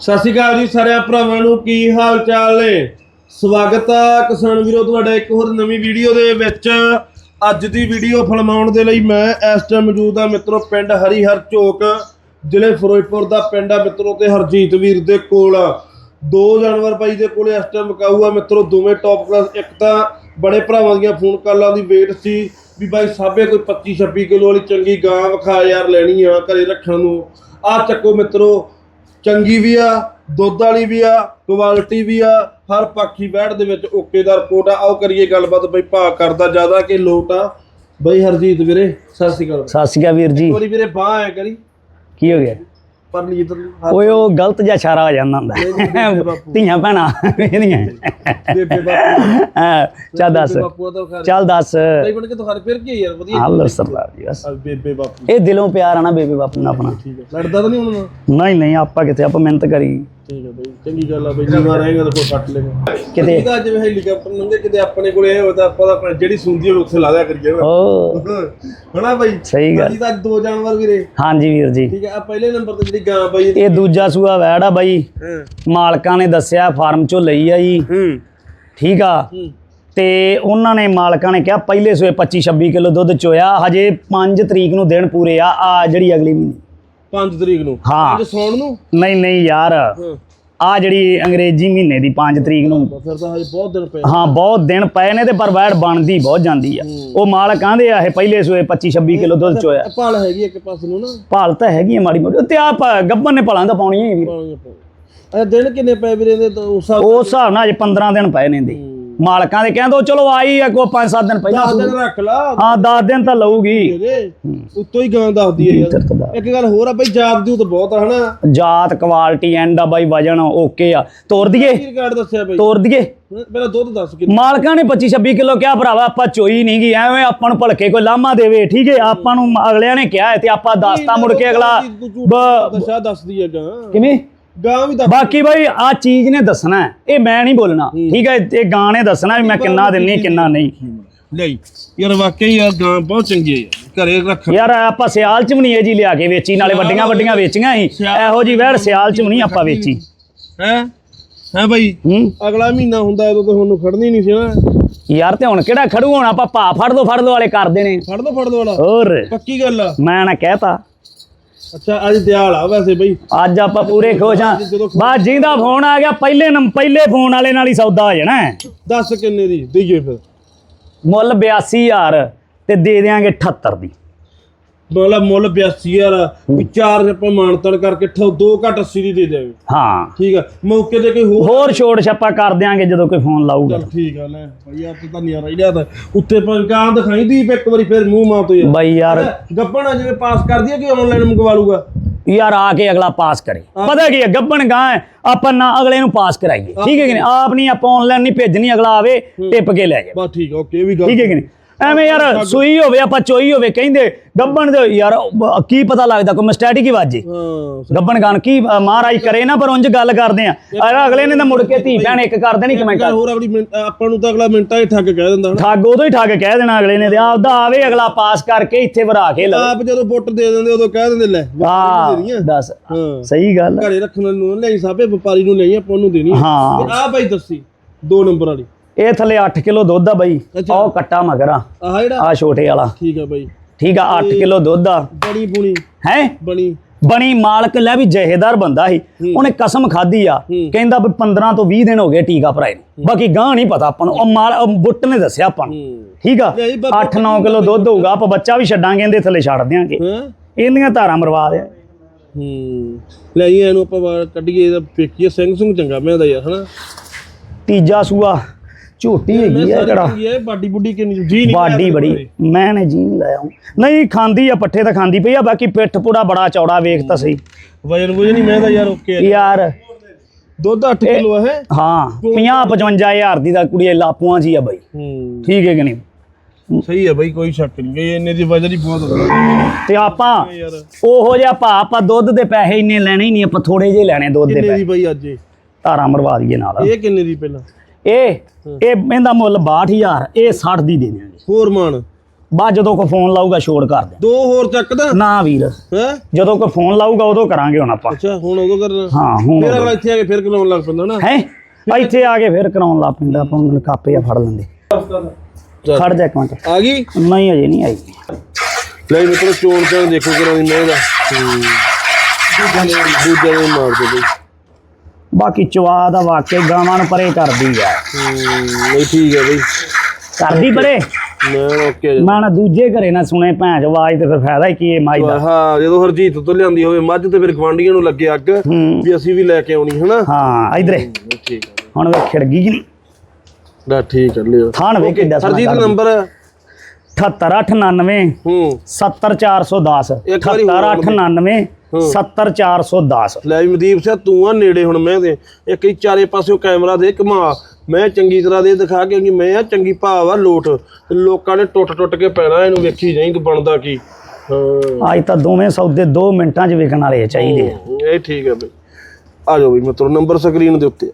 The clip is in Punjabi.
ਸਤਿ ਸ਼੍ਰੀ ਅਕਾਲ ਜੀ ਸਾਰਿਆਂ ਭਰਾਵਾਂ ਨੂੰ, ਕੀ ਹਾਲ ਚਾਲ ਨੇ? ਸਵਾਗਤ ਆ ਕਿਸਾਨ ਵੀਰੋ, ਤੁਹਾਡਾ ਇੱਕ ਹੋਰ ਨਵੀਂ ਵੀਡੀਓ ਦੇ ਵਿੱਚ। ਅੱਜ ਦੀ ਵੀਡੀਓ ਫਿਲਮਾਉਣ ਦੇ ਲਈ ਮੈਂ ਇਸ ਟਾਈਮ ਮੌਜੂਦ ਆ ਮਿੱਤਰੋ, ਪਿੰਡ ਹਰੀਹਰ ਚੌਕ, ਜ਼ਿਲ੍ਹੇ ਫਿਰੋਜ਼ਪੁਰ ਦਾ ਪਿੰਡ ਆ ਮਿੱਤਰੋ ਤੇ ਹਰਜੀਤ ਵੀਰ ਦੇ ਕੋਲ। ਦੋ ਜਾਨਵਰ ਬਾਈ ਦੇ ਕੋਲੇ ਇਸ ਟਾਈਮ ਮਕਾਊ ਆ ਮਿੱਤਰੋ, ਦੋਵੇਂ ਟੌਪ ਕਲਾਸ ਇੱਕ ਤਾਂ ਬੜੇ ਭਰਾਵਾਂ ਦੀਆਂ ਫੋਨ ਕਾਲਾਂ ਦੀ ਵੇਟ ਸੀ ਵੀ ਬਾਈ ਸਾਬੇ ਕੋਈ 25 26 ਕਿਲੋ ਵਾਲੀ ਚੰਗੀ ਗਾਂ ਵਿਖਾ ਯਾਰ ਲੈਣੀ ਆ ਘਰੇ ਰੱਖਣ ਨੂੰ। ਆ ਚੱਕੋ ਮਿੱਤਰੋ ਚੰਗੀ ਵੀ ਆ ਦੁੱਧ ਵਾਲੀ ਵੀ ਆ ਕੁਆਲਿਟੀ ਵੀ ਆ ਹਰ ਪੱਖੀ ਬੈਠ ਦੇ ਵਿੱਚ ਓਕੇ ਦਾ ਰਿਪੋਰਟ ਆ। ਆਓ ਕਰੀਏ ਗੱਲਬਾਤ ਬਈ ਭਾਅ ਕਰਦਾ ਜ਼ਿਆਦਾ ਕਿ ਲੋਟ ਆ। ਬਈ ਹਰਜੀਤ ਵੀਰੇ ਸਤਿ ਸ਼੍ਰੀ ਅਕਾਲ। ਸਤਿ ਸ਼੍ਰੀ ਅਕਾਲ ਵੀਰ ਜੀ। ਇੱਕ ਵਾਰੀ ਵੀਰੇ ਬਾਹ ਐ ਕਰੀ। ਕੀ ਹੋ ਗਿਆ? ਪਰਲੀ ਇਧਰ ਓਏ ਉਹ ਗਲਤ ਜਿਹਾ ਇਸ਼ਾਰਾ ਹੋ ਜਾਂਦਾ ਹੁੰਦਾ। ਧੀਆਂ ਭੈਣਾਂ ਇਹਦੀਆਂ ਬੇਬੇ ਬਾਪੂ। ਚੱਲ ਦੱਸ। ਚੱਲ ਦੱਸ। ਨਹੀਂ ਬਣ ਕੇ ਤਾਂ ਫਿਰ ਕੀ ਯਾਰ ਵਧੀਆ। ਅੱਲਾ ਸਰਦਾਰ ਜੀ ਬਸ। ਆ ਬੇਬੇ ਬਾਪੂ। ਇਹ ਦਿਲੋਂ ਪਿਆਰ ਆ ਨਾ ਬੇਬੇ ਬਾਪੂ ਨਾਲ ਆਪਣਾ। ਲੜਦਾ ਤਾਂ ਨਹੀਂ ਹੁਣ ਨਹੀਂ ਨਹੀਂ ਆਪਾਂ ਕਿਤੇ ਆਪਾਂ ਮਿਹਨਤ ਕਰੀ। ਠੀਕ ਹੈ ਬਈ। ਚੰਗੀ ਗੱਲ ਆ ਬਈ ਜਿੰਨਾ ਰਹੇਗਾ ਤਾਂ ਕੋਈ ਕੱਟ ਲੇਗਾ। ਕਿਤੇ? ਅੱਜ ਜਿਵੇਂ ਹੈਲੀਕਾਪਟਰ ਲੰਘੇ ਕਿਤੇ ਆਪਣੇ ਕੋਲੇ ਇਹ ਹੋਵੇ ਤਾਂ ਆਪਾਂ ਤਾਂ ਜਿਹੜੀ ਸੁਣਦੀ ਹੋਵੇ ਉੱਥੇ ਲਾ ਦਿਆ ਕਰੀਏ ਨਾ। ਓ। ਹਣਾ ਬਾਈ? ਸਹੀ ਗੱਲ। ਅਸੀਂ ਤਾਂ ਅੱਜ ਦੋ ਜਾਨਵਰ ਵੀਰੇ। ਹਾਂਜੀ ਵੀਰ ਜੀ। ਠੀਕ ਹੈ ਆ ਪਹਿਲੇ ਨੰਬਰ ਤੇ ਜਿਹੜੀ ਗਾਂ ਬਾਈ ਇਹ ਦੂਜਾ ਸੂਆ ਵੈੜ ਆ ਬਾਈ। ਮਾਲਕਾਂ ਨੇ ਦੱਸਿਆ ਫਾਰਮ ਚੋਂ ਲਈ ਆ ਜੀ। ਹੂੰ। ਠੀਕ ਆ। ਹੂੰ। ਤੇ ਉਹਨਾਂ ਨੇ ਮਾਲਕਾਂ ਨੇ ਕਿਹਾ ਪਹਿਲੇ ਸੂਏ 25 26 ਕਿਲੋ ਦੁੱਧ ਚੋਇਆ ਹਜੇ 5 ਤਰੀਕ ਨੂੰ ਦਿਨ ਪੂਰੇ ਆ ਆ ਜਿਹੜੀ ਅਗਲੀ ਮਹੀਨੇ। 5 ਤਰੀਕ ਨੂੰ। ਹਾਂ। ਅੱਜ ਸੌਣ ਨੂੰ? ਨਹੀਂ ਨਹੀਂ ਯਾਰ। ਆ ਜਿਹੜੀ ਅੰਗਰੇਜ਼ੀ ਮਹੀਨੇ ਦੀ 5 ਤਰੀਕ ਨੂੰ। ਫਿਰ ਤਾਂ ਹਜੇ ਬਹੁਤ ਦਿਨ ਪਏ ਹਾਂ ਬਹੁਤ ਦਿਨ ਪਏ ਨੇ ਤੇ ਪਰ ਵੈੜ ਬਣਦੀ ਬਹੁਤ ਜਾਂਦੀ ਆ। ਉਹ ਮਾਲਕ ਆਂਦੇ ਆ ਇਹ ਪਹਿਲੇ ਸੂਏ 25 26 ਕਿਲੋ ਦੁੱਧ ਚੋਇਆ। ਭਾਲ ਹੈਗੀ ਇੱਕ ਪਾਸੇ ਨੂੰ ਨਾ। ਭਾਲ ਤਾਂ ਹੈਗੀ ਆ ਮਾੜੀ ਮੋਟੀ ਤੇ ਆਪ ਗੱਬਨ ਨੇ ਭਲਾਂ ਤਾਂ ਪਾਉਣੀ ਹੈ ਵੀਰ। ਦਿਨ ਕਿੰਨੇ ਪਏ ਵੀਰੇ ਦੇ ਉਸ ਹਿਸਾਬ ਉਸ ਹਿਸਾਬ ਨਾਲ ਅਜੇ 15 ਦਿਨ ਪਏ ਨੇ ਦੇ ਮਾਲਕਾਂ ਦੇ ਕਹਿੰਦੇ ਚਲੋ ਆਈ ਆ ਕੋ 5-7 ਦਿਨ ਪਹਿਲਾਂ ਦਸ ਦਿਨ ਰੱਖ ਲਾ। ਹਾਂ 10 ਦਿਨ ਤਾਂ ਲਊਗੀ। ਉੱਤੋਂ ਹੀ ਗਾਂ ਦੱਸਦੀ ਹੈ ਯਾਰ। ਇੱਕ ਗੱਲ ਹੋਰ ਆ ਬਈ ਜਾਤ ਦੀ ਤਾਂ ਬਹੁਤ ਆ ਹਨਾ? ਜਾਤ ਕੁਆਲਿਟੀ ਐਂਡ ਆ ਬਾਈ ਵਜਨ ਓਕੇ ਆ। ਤੋਰ ਦਈਏ। ਕੀ ਰਿਕਾਰਡ ਦੱਸਿਆ ਬਈ? ਤੋਰ ਦਈਏ। ਪਹਿਲਾਂ ਦੁੱਧ ਦੱਸ ਕਿ ਮਾਲਕਾਂ ਨੇ 25 26 ਕਿਲੋ ਕਿਹਾ ਭਰਾਵਾ ਆਪਾਂ ਚੋਈ ਨਹੀਂ ਗਈ ਐਵੇਂ ਆਪਾਂ ਨੂੰ ਭਲਕੇ ਕੋਈ ਲਾਮਾ ਦੇਵੇ ਠੀਕ ਹੈ ਆਪਾਂ ਨੂੰ ਅਗਲਿਆਂ ਨੇ ਕਿਹਾ ਤੇ ਆਪਾਂ ਦੱਸਤਾ ਮੁੜ ਕੇ ਅਗਲਾ ਦੱਸਿਆ ਦੱਸਦੀ ਹੈ ਗਾਂ। ਕਿਵੇਂ? ਗਾਂ ਵੀ ਦੱਸ ਬਾਕੀ ਬਾਈ ਆ ਚੀਜ਼ ਨੇ ਦੱਸਣਾ ਹੈ, ਇਹ ਮੈਂ ਨਹੀਂ ਬੋਲਣਾ। ਠੀਕ ਹੈ ਇਹ ਗਾਂ ਨੇ ਦੱਸਣਾ ਵੀ ਮੈਂ ਕਿੰਨਾ ਦਿੰਨੀ ਕਿੰਨਾ ਨਹੀਂ। ਲਈ ਯਾਰ ਵਾਕਈ ਯਾਰ ਗਾਂ ਬਹੁਤ ਚੰਗੀ ਹੈ। ਯਾਰ ਘਰੇ ਰੱਖ ਯਾਰ ਆਪਾਂ ਸਿਆਲ ਚ ਵੀ ਨਹੀਂ ਇਹ ਜੀ ਲਿਆ ਕੇ ਵੇਚੀ ਨਾਲੇ ਵੱਡੀਆਂ ਵੱਡੀਆਂ ਵੇਚੀਆਂ ਸੀ। ਇਹੋ ਜੀ ਵੈੜ ਸਿਆਲ ਚ ਵੀ ਨਹੀਂ ਆਪਾਂ ਵੇਚੀ। ਹੈ? ਹੈ ਬਈ? ਹੂੰ? ਅਗਲਾ ਮਹੀਨਾ ਹੁੰਦਾ ਉਦੋਂ ਤੇ ਤੁਹਾਨੂੰ ਖੜਨੀ ਨਹੀਂ ਸੀ ਨਾ। ਯਾਰ ਤੇ ਹੁਣ ਕਿਹੜਾ ਖੜੂ? ਹੁਣ ਆਪਾਂ ਭਾ ਫੜ ਦੋ ਫੜ ਦੋ ਵਾਲੇ ਕਰਦੇ ਨੇ ਫੜ ਦੋ ਫੜ ਦੋ ਵਾਲਾ। ਹੋਰ। ਪੱਕੀ ਗੱਲ ਆ। ਮੈਂ ਨਾ ਕਹਿਤਾ। ਅੱਛਾ ਅੱਜ ਦਿਹਾੜ ਆ ਵੈਸੇ ਬਈ। ਅੱਜ ਆਪਾਂ ਪੂਰੇ ਖੁਸ਼ ਹਾਂ। ਬਸ ਜਿਹਦਾ ਫੋਨ ਆ ਗਿਆ ਪਹਿਲੇ ਨੰਬ ਪਹਿਲੇ ਫੋਨ ਵਾਲੇ ਨਾਲ ਹੀ ਸੌਦਾ ਹੋ ਜਾਣਾ। ਹੈ। ਦੱਸ ਕਿੰਨੇ ਦੀ? ਦਈਏ ਫਿਰ। ਮੁੱਲ 82000 ਤੇ ਦੇ ਦੇਾਂਗੇ 78 ਦੀ। ਮਤਲਬ ਮੁੱਲ 82000 ਵੀ ਚਾਰ ਆਪਾਂ ਮਾਨਤਨ ਕਰਕੇ ਠੋ ਦੋ ਘੱਟ 80 ਦੀ ਦੇ ਦੇਵੇ। ਹਾਂ। ਠੀਕ ਆ। ਮੌਕੇ ਤੇ ਕੋਈ ਹੋਰ ਹੋਰ ਛੋੜ ਛੱਪਾ ਕਰ ਦਿਆਂਗੇ ਜਦੋਂ ਕੋਈ ਫੋਨ ਲਾਊਗਾ। ਚੱਲ ਠੀਕ ਆ ਲੈ। ਭਾਈ ਆਪ ਤਾਂ ਨਹੀਂ ਆ ਰਹੀ ਲਿਆ ਤਾਂ ਉੱਤੇ ਪੰਕਾਂ ਦਿਖਾਈ ਦੀ ਇੱਕ ਵਾਰੀ ਫਿਰ ਮੂੰਹ ਮਾਂ ਤੋਂ ਯਾਰ। ਬਾਈ ਯਾਰ ਗੱਪਣਾ ਜਿਵੇਂ ਪਾਸ ਕਰਦੀ ਹੈ ਕਿ ਆਨਲਾਈਨ ਮੰਗਵਾ ਲੂਗਾ ਯਾਰ ਆ ਕੇ ਅਗਲਾ ਪਾਸ ਕਰੇ। ਪਤਾ ਕੀ ਹੈ ਗੱਬਣ ਗਾਂ ਹੈ। ਆਪਾਂ ਨਾ ਅਗਲੇ ਨੂੰ ਪਾਸ ਕਰਾਈਏ। ਠੀਕ ਹੈ ਕਿ ਨਹੀਂ? ਆਪ ਨਹੀਂ ਆਪਾਂ ਆਨਲਾਈਨ ਨਹੀਂ ਭੇਜਣੀ ਅਗਲਾ ਆਵੇ ਟਿਪ ਕੇ ਲੈ ਜਾਏ ਬਸ ਠੀਕ ਆ ਓਕੇ ਵੀ ਗੱਲ ਠੀਕ ਹੈ ਕਿ ਨਹੀਂ? ਐਵੇਂ ਯਾਰ ਸੂਈ ਹੋਵੇ ਆਪਾਂ ਚੋਈ ਹੋਵੇ ਕਹਿੰਦੇ ਗੱਬਣ ਦੇ ਯਾਰ ਕੀ ਪਤਾ ਲੱਗਦਾ ਕੋਈ ਮਿਸਟੈਟਿਕ ਹੀ ਵਾਜੇ ਹਾਂ ਗੱਬਣ ਗਾਨ ਕੀ ਮਹਾਰਾਜ ਕਰੇ ਨਾ ਪਰ ਉਂਝ ਗੱਲ ਕਰਦੇ ਆ। ਅਗਲੇ ਨੇ ਤਾਂ ਮੁੜ ਕੇ ਧੀ ਭੈਣ ਇੱਕ ਕਰ ਦੇਣੀ ਕਮੈਂਟ ਹੋਰ ਮਿੰਟ ਆਪਾਂ ਨੂੰ ਤਾਂ ਅਗਲਾ ਮਿੰਟਾਂ 'ਚ ਠੱਗ ਕਹਿ ਦਿੰਦਾ ਠੱਗ ਉਦੋਂ ਹੀ ਠੱਗ ਕਹਿ ਦੇਣਾ ਅਗਲੇ ਨੇ ਤੇ ਆਪਦਾ ਆਵੇ ਅਗਲਾ ਪਾਸ ਕਰਕੇ ਇੱਥੇ ਵਰਾ ਕੇ ਲਵੇ। ਆਪ ਜਦੋਂ ਬੁੱਟ ਦੇ ਦਿੰਦੇ ਉਦੋਂ ਕਹਿ ਦਿੰਦੇ ਲੈ ਆ। ਦੱਸ ਹਾਂ। ਸਹੀ ਗੱਲ। ਘਰੇ ਰੱਖਣ ਨੂੰ ਲਈ ਸਾਬੇ ਵਪਾਰੀ ਨੂੰ ਲਈ ਆਪਾਂ ਉਹਨੂੰ ਦੇਣੀ ਆ। ਹਾਂ। ਆ ਬਾਈ ਦੱਸੀ ਦੋ ਨੰਬਰ ਵਾਲੀ। ਇਹ ਥੱਲੇ 8 ਕਿਲੋ ਦੁੱਧ ਆ ਬਾਈ। ਉਹ ਕੱਟਾ ਮਗਰ। ਆ ਆਹ ਜਿਹੜਾ? ਆ ਛੋਟੇ ਵਾਲਾ। ਠੀਕ ਆ ਬਾਈ। ਠੀਕ ਆ 8 ਕਿਲੋ ਦੁੱਧ ਆ। ਬਣੀ ਬੁਣੀ? ਹੈ? ਬਣੀ। ਬਣੀ ਮਾਲਕ ਲੈ ਵੀ ਜਹੇਦਾਰ ਬੰਦਾ ਸੀ। ਉਹਨੇ ਕਸਮ ਖਾਧੀ ਆ। ਕਹਿੰਦਾ ਵੀ 15 ਤੋਂ 20 ਦਿਨ ਹੋ ਗਏ ਟੀਕਾ ਭਰਾਏ ਨੂੰ। ਬਾਕੀ ਗਾਂ ਨਹੀਂ ਪਤਾ ਆਪਾਂ ਨੂੰ। ਉਹ ਮਾਲ ਬੁੱਟ ਨੇ ਦੱਸਿਆ ਆਪਾਂ ਨੂੰ। ਠੀਕ ਆ? ਨਹੀਂ, ਬਾਬਾ 8-9 ਕਿਲੋ ਦੁੱਧ ਹੋਊਗਾ ਆਪਾਂ ਬੱਚਾ ਵੀ ਛੱਡਾਂਗੇ ਇਹਦੇ ਥੱਲੇ ਛੱਡ ਦਿਆਂਗੇ। ਇਹਦੀਆਂ ਧਾਰਾਂ ਮਰਵਾ ਦੇ ਹੂੰ। ਲੈ ਜੀ ਇਹਨੂੰ ਆਪਾਂ ਕੱਢੀਏ ਇਹਦਾ ਵੇਖੀਏ। ਸਿੰਘ ਸੁੰਗ ਚੰਗਾ ਮੈਂ ਦਾ ਯਾਰ ਹਨਾ? ਤੀਜਾ ਸੂਆ। ਝੋਟੀ ਹੈਗੀ ਆ ਕਿਹੜਾ ਇਹ ਬਾਡੀ ਬੁੱਡੀ ਕਿੰਨੀ ਜੀ ਨਹੀਂ ਬਾਡੀ ਬੜੀ। ਮੈਂ ਨੇ ਜੀ ਨਹੀਂ ਲਾਇਆ ਨਹੀਂ ਖਾਂਦੀ ਆ ਪੱਠੇ ਤਾਂ ਖਾਂਦੀ ਪਈ ਆ ਬਾਕੀ ਪਿੱਠ ਪੂੜਾ ਬੜਾ ਚੌੜਾ ਵੇਖ ਤਾਂ ਸਹੀ। ਵਜਨ ਵਜਨ ਨਹੀਂ ਮੈਂ ਦਾ ਯਾਰ ਓਕੇ ਆ। ਯਾਰ ਦੁੱਧ 8 ਕਿਲੋ ਹੈ ਹਾਂ 50 55000 ਦੀ ਤਾਂ ਕੁੜੀ ਲਾਪੂਆਂ ਜੀ ਆ ਬਾਈ। ਹੂੰ। ਠੀਕ ਹੈ ਕਿ ਨਹੀਂ? ਸਹੀ ਹੈ ਬਾਈ ਕੋਈ ਸ਼ੱਕ ਨਹੀਂ। ਇੰਨੇ ਦੀ ਵਜਨ ਹੀ ਬਹੁਤ ਹੁੰਦਾ। ਤੇ ਆਪਾਂ ਉਹੋ ਜਿਹਾ ਭਾ ਆਪਾਂ ਦੁੱਧ ਦੇ ਪੈਸੇ ਇੰਨੇ ਲੈਣੇ ਹੀ ਨਹੀਂ ਆਪਾਂ ਥੋੜੇ ਜਿਹੇ ਲੈਣੇ ਦੁੱਧ ਦੇ ਕਿੰਨੇ ਪੈਸੇ। ਦੀ ਬਾਈ ਅੱਜ ਧਾਰਾਂ ਮਰਵਾ ਦਈਏ ਨਾਲ। ਇਹ ਕਿੰਨੇ ਦੀ ਪਹਿਲਾਂ? ਇਹ ਇਹ ਇਹਦਾ ਮੁੱਲ 62000 ਇਹ 60 ਦੀ ਦੇ ਦੇਣਗੇ ਹੋਰ ਮਾਨ। ਬਾ ਜਦੋਂ ਕੋਈ ਫੋਨ ਲਾਊਗਾ ਛੋੜ ਕਰ ਦੇ ਦੋ ਹੋਰ ਚੱਕਦਾ? ਨਾ ਵੀਰ। ਹੈ? ਜਦੋਂ ਕੋਈ ਫੋਨ ਲਾਊਗਾ ਉਦੋਂ ਕਰਾਂਗੇ ਹੁਣ ਆਪਾਂ। ਅੱਛਾ ਹੁਣ ਉਦੋਂ ਕਰਨਾ। ਹਾਂ ਹੁਣ ਫਿਰ ਅਗਲਾ ਇੱਥੇ ਆ ਕੇ ਫਿਰ ਕਰਾਉਣ ਲੱਗ ਪੈਂਦਾ ਨਾ। ਹੈ? ਇੱਥੇ ਆ ਕੇ ਫਿਰ ਕਰਾਉਣ ਲੱਗ ਪੈਂਦਾ ਆਪਾਂ ਨੂੰ ਕਾਪੇ ਆ ਫੜ ਲੈਂਦੇ। ਖੜ ਜਾ ਇੱਕ ਮਿੰਟ। ਆ ਗਈ? ਨਹੀਂ ਅਜੇ ਨਹੀਂ ਆਈ। ਲੈ ਮਿੱਤਰੋ ਚੋਣ ਚਾਂ ਦੇਖੋ ਕਿਰਾਂ ਦੀ ਮੈਂ ਦਾ ਦੂਜਾ ਨੇ ਮਾਰ ਦੇ ਬਈ। ਬਾਕੀ ਚਵਾ ਦਾ ਵਾਕਿਆ ਗਾਵਾਂ ਨੂੰ ਪਰੇ ਕਰਦੀ ਆ। ਹੂੰ, ਨਹੀਂ ਠੀਕ ਹੈ ਬਈ। ਕਰਦੀ ਪਰੇ? ਮੈਂ ਓਕੇ ਮੈਂ ਨਾ ਦੂਜੇ ਘਰੇ ਨਾ ਸੁਣੇ ਭੈਣ ਆਵਾਜ਼ ਤੇ ਫਿਰ ਫਾਇਦਾ ਹੀ ਕੀ ਇਹ ਮਾਈ ਦਾ। ਹਾਂ ਜਦੋਂ ਹਰਜੀਤ ਤੋਂ ਲਿਆਂਦੀ ਹੋਵੇ ਮੱਝ ਤੇ ਫਿਰ ਗਵਾਂਡੀਆਂ ਨੂੰ ਲੱਗੇ ਅੱਗ ਹੂੰ। ਵੀ ਅਸੀਂ ਵੀ ਲੈ ਕੇ ਆਉਣੀ ਹਨਾ? ਹਾਂ ਇਧਰੇ। ਠੀਕ ਹੈ ਹੁਣ ਵੇ ਖਿੜ ਗਈ ਨਹੀਂ? ਦਾ ਠੀਕ ਹੈ ਲਿਓ। ਥਾਣ ਵੇ ਕਿੱਡਾ ਹਰਜੀਤ ਨੰਬਰ 7899 ਹੂੰ। 70410 ਇੱਕ ਵਾਰੀ ਹੋਰ 7899 70410 ਲੈ ਵੀ ਮਦੀਪ ਸਿੰਘ ਤੂੰ ਆ ਨੇੜੇ ਹੁਣ ਮੈਂ ਦੇ ਇੱਕ ਹੀ ਚਾਰੇ ਪਾਸਿਓਂ ਕੈਮਰਾ ਦੇ ਘੁਮਾ ਮੈਂ ਚੰਗੀ ਤਰ੍ਹਾਂ ਦੇ ਦਿਖਾ ਕਿਉਂਕਿ ਮੈਂ ਆ ਚੰਗੀ ਭਾਵ ਆ ਲੋਟ। ਤੇ ਲੋਕਾਂ ਨੇ ਟੁੱਟ ਟੁੱਟ ਕੇ ਪੈਣਾ ਇਹਨੂੰ ਵੇਖੀ ਜਾਈਂ ਕਿ ਬਣਦਾ ਕੀ। ਹਾਂ। ਅੱਜ ਤਾਂ ਦੋਵੇਂ ਸੌਦੇ 2 ਮਿੰਟਾਂ 'ਚ ਵਿਕਣ ਵਾਲੇ ਚਾਹੀਦੇ ਆ। ਇਹ ਠੀਕ ਹੈ ਬਈ। ਆ ਜਾਓ ਬਈ ਮਿੱਤਰੋ ਨੰਬਰ ਸਕਰੀਨ ਦੇ ਉੱਤੇ